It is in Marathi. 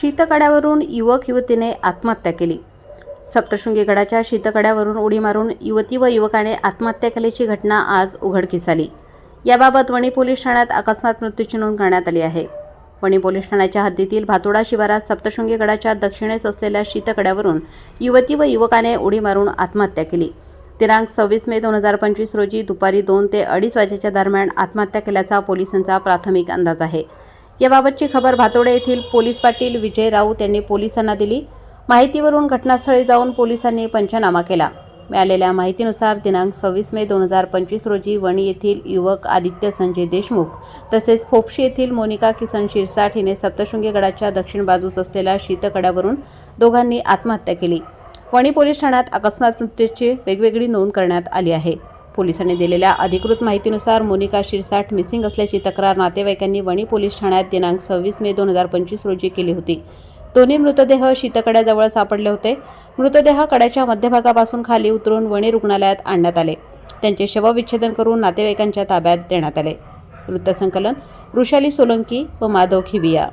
शीतकड्यावरून युवक युवतीने आत्महत्या केली. सप्तशृंगी गडाच्या शीतकड्यावरून उडी मारून युवती व युवकाने आत्महत्या केल्याची घटना आज उघडकीस आली. याबाबत वणी पोलीस ठाण्यात अकस्मात मृत्यूची नोंद करण्यात आली आहे. वणी पोलीस ठाण्याच्या हद्दीतील भातोडा शिवारात सप्तशृंगी गडाच्या दक्षिणेस असलेल्या शीतकड्यावरून युवती व युवकाने उडी मारून आत्महत्या केली. दिनांक सव्वीस मे दोन हजार पंचवीस रोजी दुपारी दोन ते अडीच वाजेच्या दरम्यान आत्महत्या केल्याचा पोलिसांचा प्राथमिक अंदाज आहे. याबाबतची खबर भातोडे येथील पोलीस पाटील विजय राऊत यांनी पोलिसांना दिली. माहितीवरून घटनास्थळी जाऊन पोलिसांनी पंचनामा केला. मिळालेल्या माहितीनुसार दिनांक सव्वीस मे दोन हजार पंचवीस रोजी वणी येथील युवक आदित्य संजय देशमुख तसेच फोपशी येथील मोनिका किसन शिरसाट हिने सप्तशृंगी गडाच्या दक्षिण बाजूस असलेल्या शीतकड्यावरून दोघांनी आत्महत्या केली. वणी पोलीस ठाण्यात अकस्मात मृत्यूची वेगवेगळी नोंद करण्यात आली आहे. पोलिसांनी दिलेल्या अधिकृत माहितीनुसार मोनिका शिरसाठ मिसिंग असल्याची तक्रार नातेवाईकांनी वणी पोलीस ठाण्यात दिनांक सव्वीस मे दोन हजार पंचवीस रोजी केली होती. दोन्ही मृतदेह शीतकड्याजवळ सापडले होते. मृतदेह कड्याच्या मध्यभागापासून खाली उतरून वणी रुग्णालयात आणण्यात आले. त्यांचे शवविच्छेदन करून नातेवाईकांच्या ताब्यात देण्यात आले. वृत्तसंकलन वृषाली सोलंकी व माधव खिबिया.